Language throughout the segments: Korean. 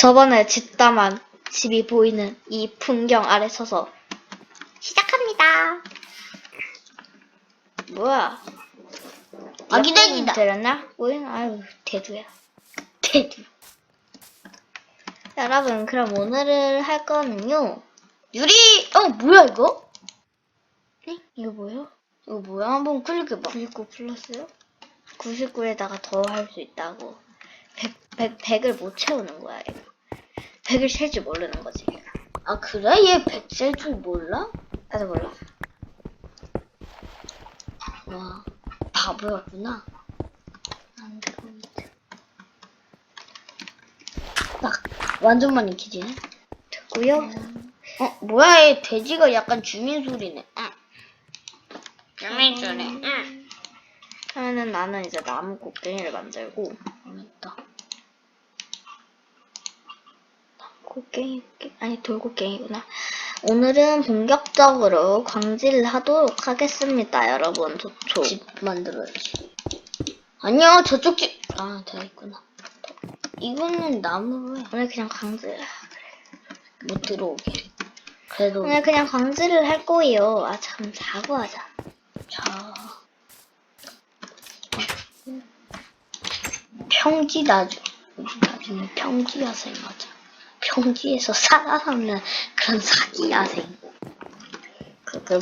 저번에 집담한 집이 보이는 이 풍경 아래 서서 시작합니다. 뭐야? 아기돼지다. 들었나? 뭐야? 아유 대두야. 대두. 여러분 그럼 오늘을 할 거는요. 유리! 어, 뭐야, 이거? 네? 이거 뭐예요? 이거 뭐야? 한번 클릭해봐. 99 플러스요? 99에다가 더 할 수 있다고. 100, 100, 100을 못 채우는 거야, 이거. 100을 셀 줄 모르는 거지. 아, 그래? 얘 백셀 줄 몰라? 나도 몰라. 와, 바보였구나. 안드로이드. 딱, 완전 많이 키지네. 됐고요. 어, 뭐야, 얘 돼지가 약간 주민 소리네. 응. 주민 소리, 응. 그러면은 나는 이제 나무 곡괭이를 만들고, 알았다. 곡괭이, 곡괭이- 아니, 돌곡괭이구나. 오늘은 본격적으로 광질을 하도록 하겠습니다, 여러분. 좋죠. 집 만들어야지. 아니요, 저쪽 집. 아, 다 있구나. 이거는 나무로 해. 오늘 그냥 광질. 못 들어오게. 그래도, 오늘 그냥 광질을 할 거예요. 아, 참, 자고 하자. 자. 평지 나중, 나중에 평지 야생 하자. 평지에서 살아남는 그런 사기 야생. 그, 그,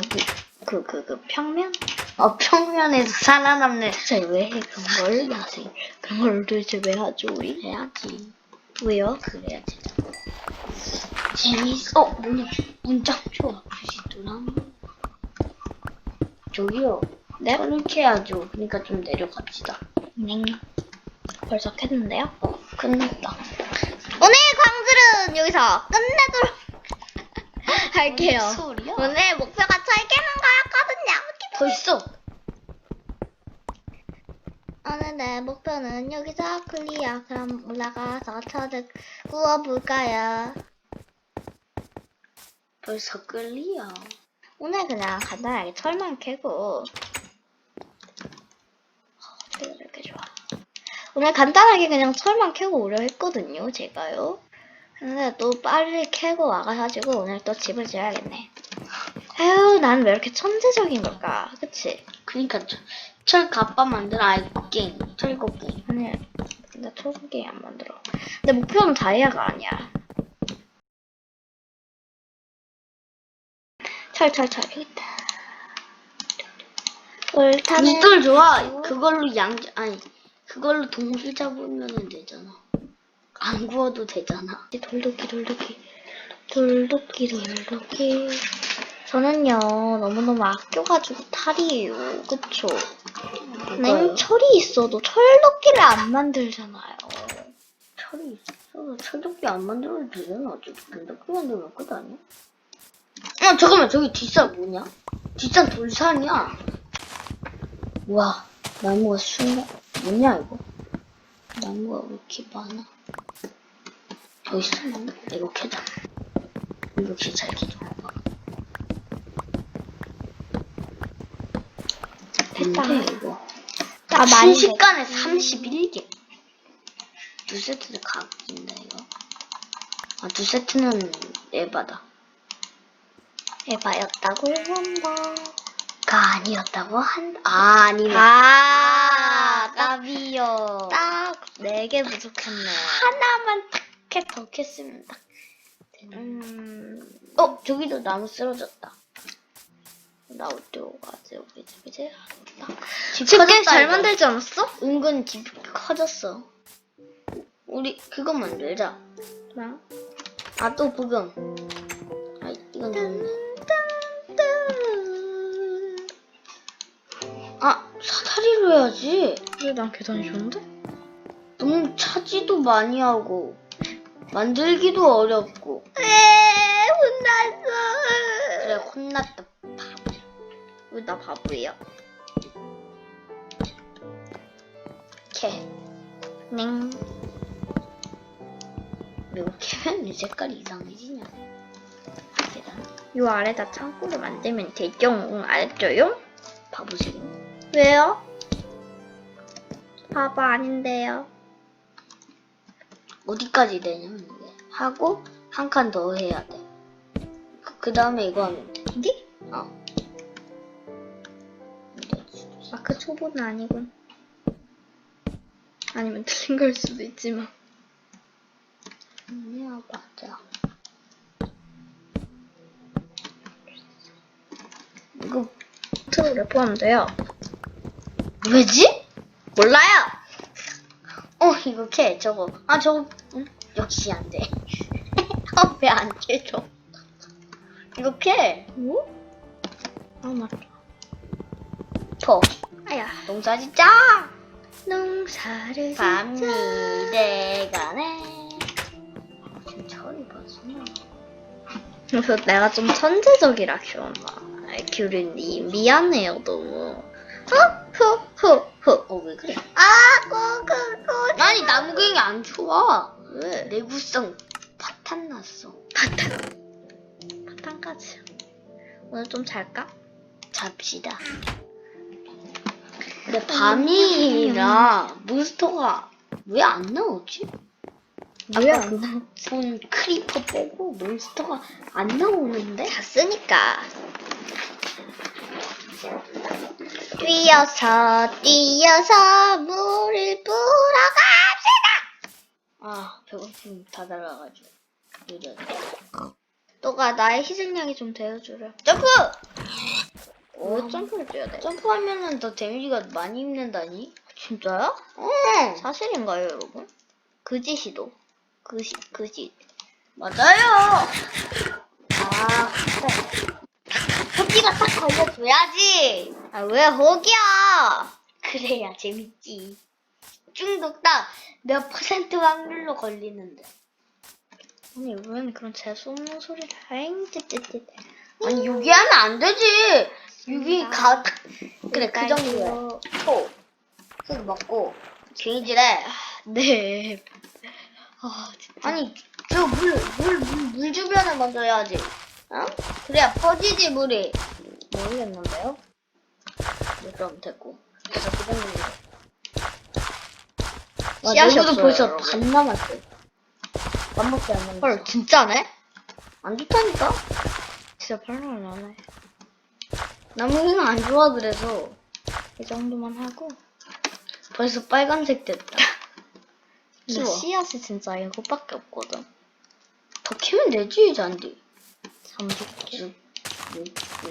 그, 그, 그, 평면? 어, 평면에서 살아남는 도대체 왜 해, 그런 걸? 야생. 그런 걸 도대체 왜 하죠, 우리? 해야지. 왜요? 그래야지. 재밌어. 어, 뭐냐. 문장 좋아. 부시도람. 저기요. 네? 철을 캐야죠. 그러니까 좀 내려갑시다. 네. 벌써 캤는데요? 어, 끝났다. 오늘 광질은 여기서 끝내도록 할게요. 뭔 소리야? 오늘 목표가 철 깨는 거였거든요. 더 있어. 오늘의 목표는 여기서 클리어. 그럼 올라가서 철을 구워볼까요? 벌써 끌리야. 오늘 그냥 간단하게 철만 캐고 어떻게 이렇게 좋아 오늘 간단하게 그냥 철만 캐고 오려 했거든요 제가요 근데 또 빨리 캐고 와가지고 오늘 또 집을 지어야겠네 에휴 난왜 이렇게 천재적인 걸까 그치? 그니까 철, 철 갑바 만들어. 아이, 곡괭이. 철곡괭이. 아니 나 철국이 안 만들어 내 목표는 다이아가 아니야 철철철 여기 있다 옳다는 부싯돌 좋아. 그걸로 양, 아니, 그걸로 동물 잡으면 되잖아. 안 구워도 되잖아. 돌도끼 돌도끼 돌도끼 돌도끼 저는요 너무너무 아껴가지고 탈이에요 그쵸 난 철이 있어도 철도끼를 안 만들잖아요 철이 있어. 철도끼 안 만들어도 되잖아. 어차피 만들면 끝 아니야? 어, 잠깐만. 저기 뒷산 뭐냐? 뒷산 돌산이야. 와, 나무가 순간, 뭐냐, 이거? 나무가 왜 이렇게 많아? 나무? 이거 캐자. 역시 잘 캐줘. 됐다. 뭔데, 이거? 아, 많이 순식간에 31개. 두 세트를 가진다, 이거. 아, 두 세트는 에바다. 에바였다고 한다 가 아니었다고 한다. 아, 아니네. 아 까비요. 딱 4개 부족했네 하나만 딱 더 캤으면 딱 되는. 음 어, 저기도 나무 쓰러졌다. 나 어디로 가지 여기 집이지? 집 쉽게 커졌다, 잘. 만들지 않았어? 은근 집 커졌어. 우리 그거 만들자. 뭐? 아, 또 부금. 아, 이건 좋네. 아, 사다리로 해야지. 그래 난 계단이 좋은데? 너무 차지도 많이 하고 만들기도 어렵고. 에 혼났어 그래 혼났다. 바보 왜나 바보예요? 캐넹 이거 캐면 이 색깔이 이상해지냐? 대단 요 아래다 창고를 만들면 되죠 알죠요? 바보지 왜요? 바보 아닌데요 어디까지 되냐면 이게 하고 한 칸 더 해야 돼. 그 다음에 이거 하면 돼. 이게? 어. 마크 초보는 아니군. 아니면 틀린 걸 수도 있지만. 아니야 맞아. 이거 트롤에 포함돼요. 왜지? 몰라요! 어 이거 캐 저거. 아 저거 응? 역시 안 돼. 아, 왜안 캐져? 이거 캐. 뭐? 아, 맞다. 토. 아야. 농사 짓자. 농사를 밤이. 돼가네. 지금 철이 벌써 그래서 내가 좀 천재적이라 키웠나. 아이, 규리님, 미안해요, 너무. 허허허 허. 어, 왜 그래? 아, 꼬꼬꼬. 아니, 나무갱이 안 좋아. 왜? 내구성 파탄 났어. 파탄까지. 오늘 좀 잘까? 잡시다. 근데 밤이라 몬스터가 왜 안 나오지? 왜 아까 안 나와? 본 크리퍼 빼고 몬스터가 안 나오는데? 다 쓰니까. 뛰어서 뛰어서 물을 불어갑시다. 아, 배고픔 다 달아가지고. 느려. 너가 나의 희생양이 좀 되어주려. 점프! 왜 점프를 뛰어야 돼? 점프하면은 더 데미지가 많이 입는다니? 진짜요? 응! 사실인가요, 여러분? 그 짓이도. 그, 시, 그 짓. 맞아요! 아, 그래. 호기가 딱 걸려줘야지. 아, 왜 호기야? 그래야 재밌지. 중독 딱몇 퍼센트 확률로 걸리는데. 아니, 왜 그런 재수없는 소리를 행, 찌찌찌. 아니, 여기 하면 안 되지! 여기 나- 가, 그래, 그 정도야. 초. 흙 먹고, 갱이질해. 네. 아, 진짜. 아니, 저 물, 물, 물, 물 주변을 먼저 해야지. 어? 그래야 퍼지지, 물이. 모르겠는데요? 네, 그럼 됐고. 그래서 그 정도로. 와, 씨앗이 없어요, 벌써 여러분. 반 남았어. 반밖에 안 남았어. 헐, 진짜네? 안 좋다니까? 진짜 발랄 나네. 나무는 안 좋아, 그래서. 이 정도만 하고. 벌써 빨간색 됐다. 근데 키워. 씨앗이 진짜 이것밖에 없거든. 더 캐면 되지, 잔디. 잠들게.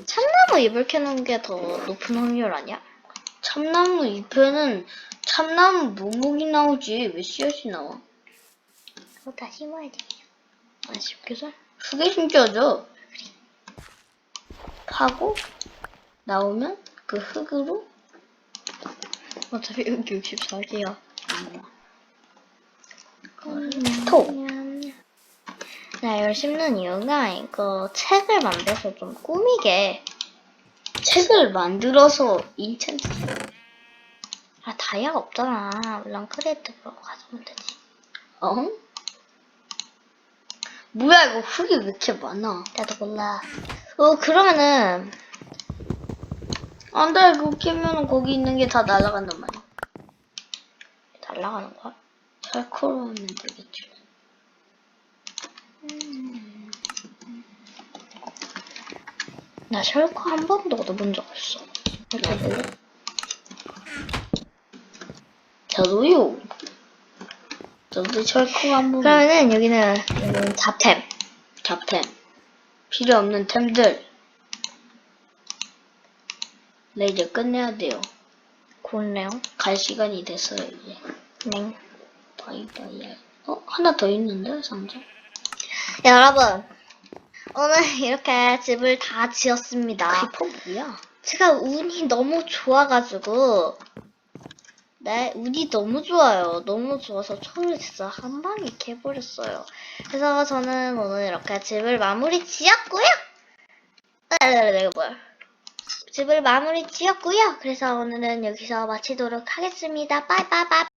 참나무 잎을 캐는 게 더 높은 확률 아니야? 참나무 잎에는 참나무 묵묵이 나오지. 왜 씨앗이 나와? 그거 다 심어야 돼요. 아쉽게도. 흙에 심겨져. 파고, 나오면 그 흙으로 어차피 여기 64개야. 톡. 나 이걸 심는 이유가 이거 책을 만들어서 좀 꾸미게. 책을 만들어서 인챈트. 아, 다이아가 없잖아. 물론 크리에이티브로 가져오면 되지. 어? 뭐야, 이거 흙이 왜 이렇게 많아? 나도 몰라. 어, 그러면은, 안 돼, 그거 캐면은 거기 있는 게 다 날아간단 말이야. 날라가는 거야? 철코로 하면 되겠지. 나 셜코 한 번도 얻어본 적 없어. 이렇게. 볼래? 저도요. 저도 철코 한번 그러면은 여기는, 여기는 잡템. 잡템. 필요 없는 템들. 네, 이제 끝내야 돼요. 좋네요. 갈 시간이 됐어요, 이제. 네. 바이바이. 어? 하나 더 있는데, 상자? 여러분, 오늘 이렇게 집을 다 지었습니다. 크리퍼 뭐야? 제가 운이 너무 좋아가지고, 네, 운이 너무 좋아요. 너무 좋아서 철을 진짜 한 방에 캐버렸어요. 그래서 저는 오늘 이렇게 집을 마무리 지었고요. 아, 내가 뭐야? 집을 마무리 지었고요. 그래서 오늘은 여기서 마치도록 하겠습니다. 빠이빠이빠이.